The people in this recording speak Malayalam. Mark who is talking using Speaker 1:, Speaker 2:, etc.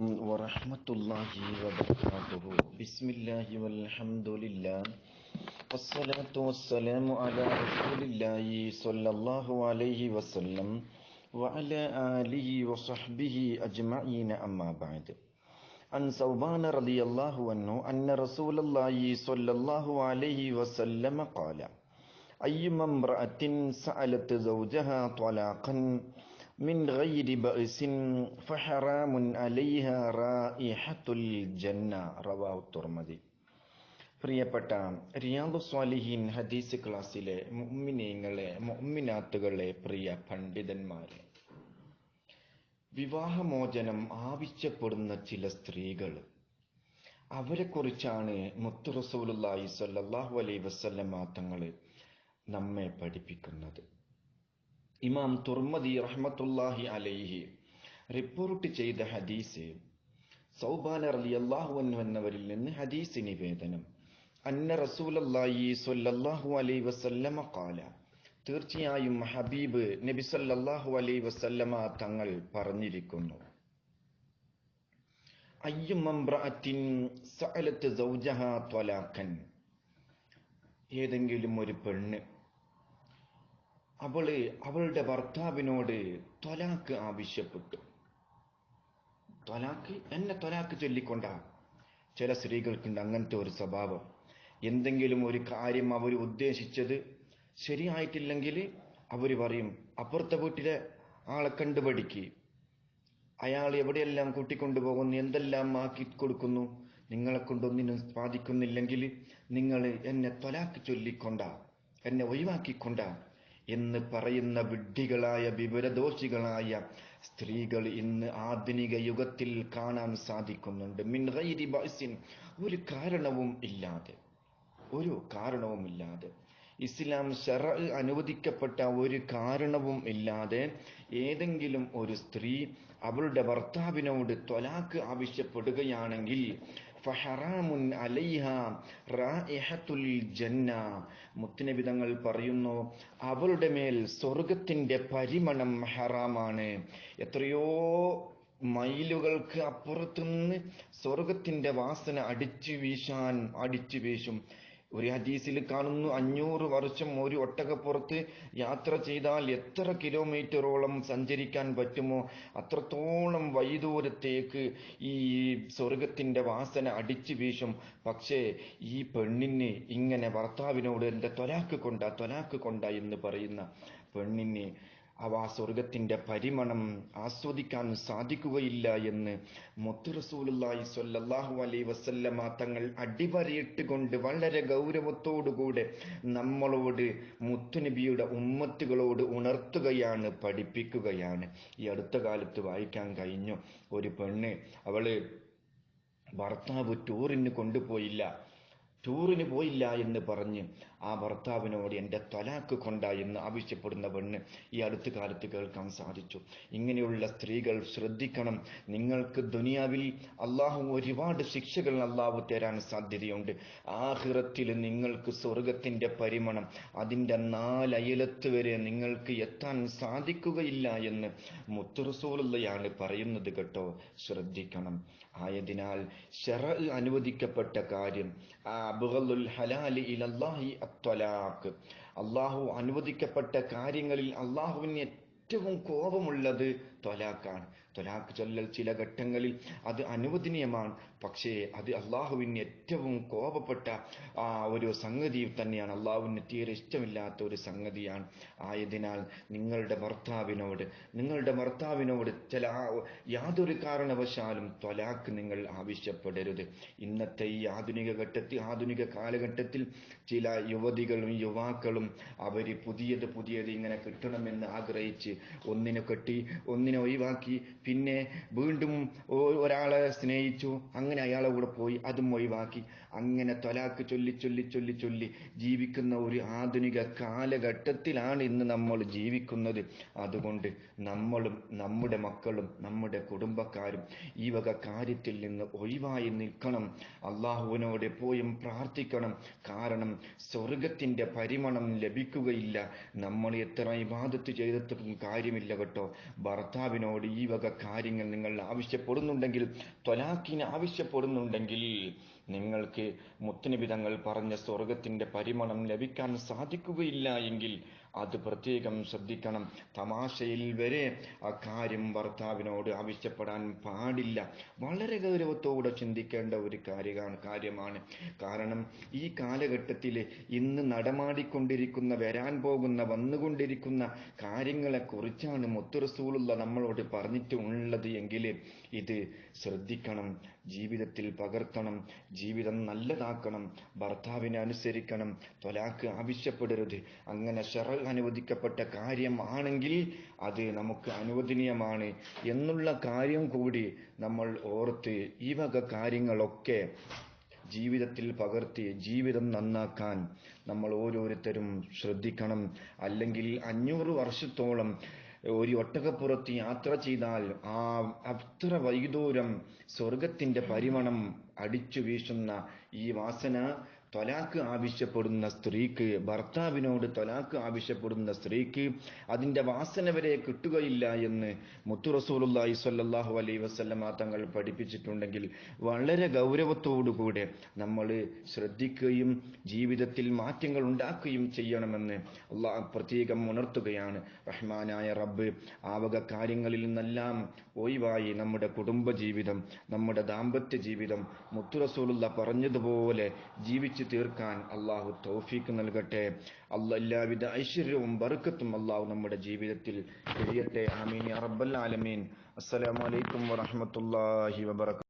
Speaker 1: ورحمة الله وبركاته بسم الله والحمد لله والصلاة والسلام على رسول الله صلى الله عليه وسلم وعلى آله وصحبه أجمعين أما بعد عن ثوبان رضي الله عنه أن رسول الله صلى الله عليه وسلم قال أيما امرأة سألت زوجها طلاقا من غير بأس فحرام عليها رائحة الجنة رواه الترمذي പ്രിയപ്പെട്ട റിയാദു സ്വാലിഹീൻ ഹദീസ് ക്ലാസ്സിലെ മുഅ്മിനീങ്ങളെ മുഅ്മിനാത്തുകളെ പ്രിയ പണ്ഡിതന്മാരെ വിവാഹമോചനം ആവശ്യപ്പെടുന്ന ചില സ്ത്രീകൾ അവരെക്കുറിച്ചാണ് മുത്തു റസൂലുള്ളാഹി സ്വല്ലല്ലാഹു അലൈഹി വസല്ലമ തങ്ങൾ നമ്മെ പഠിപ്പിക്കുന്നത് ഇമാം തുർമദി റഹ്മത്തുല്ലാഹി അലൈഹി റിപ്പോർട്ട് ചെയ്ത ഹദീസ് സൗബാന റളിയല്ലാഹു അള്ളാഹു എന്നവരിൽ നിന്ന് ഹദീസ് നിവേദനം. അന്ന റസൂലല്ലാഹി സ്വല്ലല്ലാഹു അലൈ വസല്ലമ കാല തീർച്ചയായും ഹബീബ് നബി സല്ലാഹു അലൈഹി വസല്ലമ തങ്ങൾ പറഞ്ഞിരിക്കുന്നു. സഅലത്ത് സൗജഹാ ത്വലാഖൻ ഏതെങ്കിലും ഒരു പെണ്ണ് അവൾ അവളുടെ ഭർത്താവിനോട് തൊലാക്ക് ആവശ്യപ്പെട്ടു. തൊലാക്ക്? എന്നെ തൊലാക്ക് ചൊല്ലിക്കൊണ്ട? ചില സ്ത്രീകൾക്കുണ്ട് അങ്ങനത്തെ ഒരു സ്വഭാവം. എന്തെങ്കിലും ഒരു കാര്യം അവർ ഉദ്ദേശിച്ചത് ശരിയായിട്ടില്ലെങ്കിൽ അവർ പറയും അപ്പുറത്തെ വീട്ടിലെ ആളെ കണ്ടുപഠിക്ക്. അയാൾ എവിടെയെല്ലാം കൂട്ടിക്കൊണ്ടുപോകുന്നു എന്തെല്ലാം ആക്കി കൊടുക്കുന്നു നിങ്ങളെ കൊണ്ടൊന്നിനും സാധിക്കുന്നില്ലെങ്കിൽ നിങ്ങൾ എന്നെ തൊലാക്ക് ചൊല്ലിക്കൊണ്ട? എന്നെ ഒഴിവാക്കിക്കൊണ്ട? എന്ന് പറയുന്ന വിഡ്ഢികളായ വിവരദോഷികളായ സ്ത്രീകൾ ഇന്ന് ആധുനിക യുഗത്തിൽ കാണാൻ സാധിക്കുന്നുണ്ട്. മിൻറൈരി ഗൈരി ബഅസിൻ ഒരു കാരണവും ഇല്ലാതെ ഒരു കാരണവും ഇല്ലാതെ. ഇസ്ലാം ഷറ അനുവദിക്കപ്പെട്ട ഒരു കാരണവും ഇല്ലാതെ ഏതെങ്കിലും ഒരു സ്ത്രീ അവളുടെ ഭർത്താവിനോട് ത്വലാക്ക് ആവശ്യപ്പെടുകയാണെങ്കിൽ ഫഹറാമുൻ അലൈഹ റായിഹത്തുൽ ജന്ന. മുത്തുനബിതങ്ങൾ പറയുന്നു അവളുടെ മേൽ സ്വർഗത്തിന്റെ പരിമണം ഹറാമാണ്. എത്രയോ മൈലുകൾക്ക് അപ്പുറത്തുനിന്ന് സ്വർഗത്തിന്റെ വാസന അടിച്ചു വീശാൻ അടിച്ചു വീശും. ഒരു ഹദീസിൽ കാണുന്നു അഞ്ഞൂറ് വർഷം ഒരു ഒട്ടകപ്പുറത്ത് യാത്ര ചെയ്താൽ എത്ര കിലോമീറ്ററോളം സഞ്ചരിക്കാൻ പറ്റുമോ? അത്രത്തോളം വൈദൂരത്തേക്ക് ഈ സ്വർഗത്തിന്റെ വാസന അടിച്ചു വീശും. പക്ഷേ ഈ പെണ്ണിന് ഇങ്ങനെ ഭർത്താവിനോട് എന്റെ തൊലാക്ക് കൊണ്ട തൊലാക്ക് കൊണ്ട എന്ന് പറയുന്ന പെണ്ണിന് അവ ആ സ്വർഗത്തിന്റെ പരിമണം ആസ്വദിക്കാൻ സാധിക്കുകയില്ല എന്ന് മുത്തുറസൂലുള്ളാഹി സ്വല്ലല്ലാഹു അലൈ വസല്ലമ തങ്ങൾ അടിവരയിട്ട് കൊണ്ട് വളരെ ഗൗരവത്തോടുകൂടെ നമ്മളോട് മുത്തുനബിയുടെ ഉമ്മത്തുകളോട് ഉണർത്തുകയാണ് പഠിപ്പിക്കുകയാണ്. ഈ അടുത്ത കാലത്ത് വായിക്കാൻ കഴിഞ്ഞു. ഒരു പെണ്ണ് അവൾ ഭർത്താവ് ടൂറിന് കൊണ്ടുപോയില്ല. ടൂറിന് പോയില്ല എന്ന് പറഞ്ഞ് ആ ഭർത്താവിനോട് എന്റെ തലാക്ക് കൊണ്ട എന്ന് ആവശ്യപ്പെടുന്ന പെണ്ണ് ഈ അടുത്ത കാലത്ത് കേൾക്കാൻ സാധിച്ചു. ഇങ്ങനെയുള്ള സ്ത്രീകൾ ശ്രദ്ധിക്കണം. നിങ്ങൾക്ക് ദുനിയാവിൽ അള്ളാഹു ഒരുപാട് ശിക്ഷകൾ അള്ളാഹു തരാൻ സാധ്യതയുണ്ട്. ആഹിറത്തിൽ നിങ്ങൾക്ക് സ്വർഗത്തിന്റെ പരിമണം അതിന്റെ നാലയലത്ത് വരെ നിങ്ങൾക്ക് എത്താൻ സാധിക്കുകയില്ല എന്ന് മുത്തുറസൂലുള്ളയാണ് പറയുന്നത് കേട്ടോ ശ്രദ്ധിക്കണം. ആയതിനാൽ ഷെറ അനുവദിക്കപ്പെട്ട കാര്യം ആ അബ്ഗലുൽ ഹലാലി ഇലല്ലാഹി അത്വലാഖ് അള്ളാഹു അനുവദിക്കപ്പെട്ട കാര്യങ്ങളിൽ അള്ളാഹുവിന് ഏറ്റവും കോപമുള്ളത് ത്വലാക്കാണ് ത്വലാക്ക് ചൊല്ലൽ ചില ഘട്ടങ്ങളിൽ അത് അനുവദനീയമാണ്. പക്ഷേ അത് അള്ളാഹുവിന് ഏറ്റവും കോപപ്പെട്ട ആ ഒരു സംഗതി തന്നെയാണ്. അള്ളാഹുവിന് തീരെ ഇഷ്ടമില്ലാത്ത ഒരു സംഗതിയാണ്. ആയതിനാൽ നിങ്ങളുടെ ഭർത്താവിനോട് നിങ്ങളുടെ ഭർത്താവിനോട് ചില യാതൊരു കാരണവശാലും ത്വലാക്ക് നിങ്ങൾ ആവശ്യപ്പെടരുത്. ഇന്നത്തെ ഈ ആധുനിക ഘട്ടത്തിൽ ആധുനിക കാലഘട്ടത്തിൽ ചില യുവതികളും യുവാക്കളും അവർ പുതിയത് പുതിയത് ഇങ്ങനെ കിട്ടണമെന്ന് ആഗ്രഹിച്ച് ഒന്നിനെ കെട്ടി ഒന്നിനെ ഒഴിവാക്കി പിന്നെ വീണ്ടും ഒരാളെ സ്നേഹിച്ചു. അങ്ങനെ അയാളെ കൂടെ പോയി അതും ഒഴിവാക്കി. അങ്ങനെ തൊലാക്ക് ചൊല്ലി ചൊല്ലി ചൊല്ലി ചൊല്ലി ജീവിക്കുന്ന ഒരു ആധുനിക കാലഘട്ടത്തിലാണ് ഇന്ന് നമ്മൾ ജീവിക്കുന്നത്. അതുകൊണ്ട് നമ്മളും നമ്മുടെ മക്കളും നമ്മുടെ കുടുംബക്കാരും ഈ വക കാര്യത്തിൽ നിന്ന് ഒഴിവായി നിൽക്കണം. അള്ളാഹുവിനോട് എപ്പോഴും പ്രാർത്ഥിക്കണം. കാരണം സ്വർഗത്തിന്റെ പരിമണം ലഭിക്കുകയില്ല. നമ്മൾ എത്ര ഇബാദത്ത് ചെയ്തിട്ടും കാര്യമില്ല കേട്ടോ. ഭർത്താവിനോട് ഈ വക കാര്യങ്ങൾ നിങ്ങൾ ആവശ്യപ്പെടുന്നുണ്ടെങ്കിൽ ത്വലാഖിന് ആവശ്യപ്പെടുന്നുണ്ടെങ്കിൽ നിങ്ങൾക്ക് മുത്തനബി തങ്ങൾ പറഞ്ഞ സ്വർഗത്തിന്റെ പരിമളം ലഭിക്കാൻ സാധിക്കുകയില്ല എങ്കിൽ അത് പ്രത്യേകം ശ്രദ്ധിക്കണം. തമാശയിൽ വരെ ആ കാര്യം ഭർത്താവിനോട് ആവശ്യപ്പെടാൻ പാടില്ല. വളരെ ഗൗരവത്തോടെ ചിന്തിക്കേണ്ട ഒരു കാര്യമാണ് കാര്യമാണ്. കാരണം ഈ കാലഘട്ടത്തിൽ ഇന്ന് നടമാടിക്കൊണ്ടിരിക്കുന്ന വരാൻ പോകുന്ന വന്നുകൊണ്ടിരിക്കുന്ന കാര്യങ്ങളെക്കുറിച്ചാണ് മുത്തുറസൂലുള്ള നമ്മളോട് പറഞ്ഞിട്ടുള്ളത് എങ്കിൽ ഇത് ശ്രദ്ധിക്കണം ജീവിതത്തിൽ പകർത്തണം ജീവിതം നല്ലതാക്കണം ഭർത്താവിനെ അനുസരിക്കണം തൊലാക്ക് ആവശ്യപ്പെടരുത്. അങ്ങനെ ഷെറ അനുവദിക്കപ്പെട്ട കാര്യമാണെങ്കിൽ അത് നമുക്ക് അനുവദനീയമാണ് എന്നുള്ള കാര്യം കൂടി നമ്മൾ ഓർത്ത് ഈ വക കാര്യങ്ങളൊക്കെ ജീവിതത്തിൽ പകർത്തി ജീവിതം നന്നാക്കാൻ നമ്മൾ ഓരോരുത്തരും ശ്രദ്ധിക്കണം. അല്ലെങ്കിൽ അഞ്ഞൂറ് വർഷത്തോളം ഒരു ഒട്ടകപ്പുറത്ത് യാത്ര ചെയ്താൽ ആ അത്ര വൈദൂരം സ്വർഗത്തിന്റെ പരിമണം അടിച്ചു വീശുന്ന ഈ വാസന ത്വലാക്ക് ആവശ്യപ്പെടുന്ന സ്ത്രീക്ക് ഭർത്താവിനോട് തൊലാക്ക് ആവശ്യപ്പെടുന്ന സ്ത്രീക്ക് അതിന്റെ വാസന വരെ കിട്ടുകയില്ല എന്ന് മുത്തു റസൂലുള്ളാഹി സ്വല്ലല്ലാഹു അലൈഹി വസല്ലമ തങ്ങൾ പഠിപ്പിച്ചിട്ടുണ്ടെങ്കിൽ വളരെ ഗൗരവത്തോടുകൂടെ നമ്മൾ ശ്രദ്ധിക്കുകയും ജീവിതത്തിൽ മാറ്റങ്ങൾ ഉണ്ടാക്കുകയും ചെയ്യണമെന്ന് അള്ളാഹ് പ്രത്യേകം ഉണർത്തുകയാണ്. റഹ്മാനായ റബ്ബ് ആവക കാര്യങ്ങളിൽ നിന്നെല്ലാം ഒഴിവായി നമ്മുടെ കുടുംബ ജീവിതം നമ്മുടെ ദാമ്പത്യ ജീവിതം മുത്തുറസൂലുള്ള പറഞ്ഞതുപോലെ ജീവിച്ചു തീർക്കാൻ അള്ളാഹു തൗഫീക്ക് നൽകട്ടെ. അല്ല എല്ലാവിധ ഐശ്വര്യവും ബർക്കത്തും അള്ളാഹു നമ്മുടെ ജീവിതത്തിൽ കഴിയട്ടെ ആമീൻ റബ്ബൽ ആലമീൻ. അസ്സലാമു അലൈക്കും വറഹ്മത്തുള്ളാഹി വബറകാതുഹു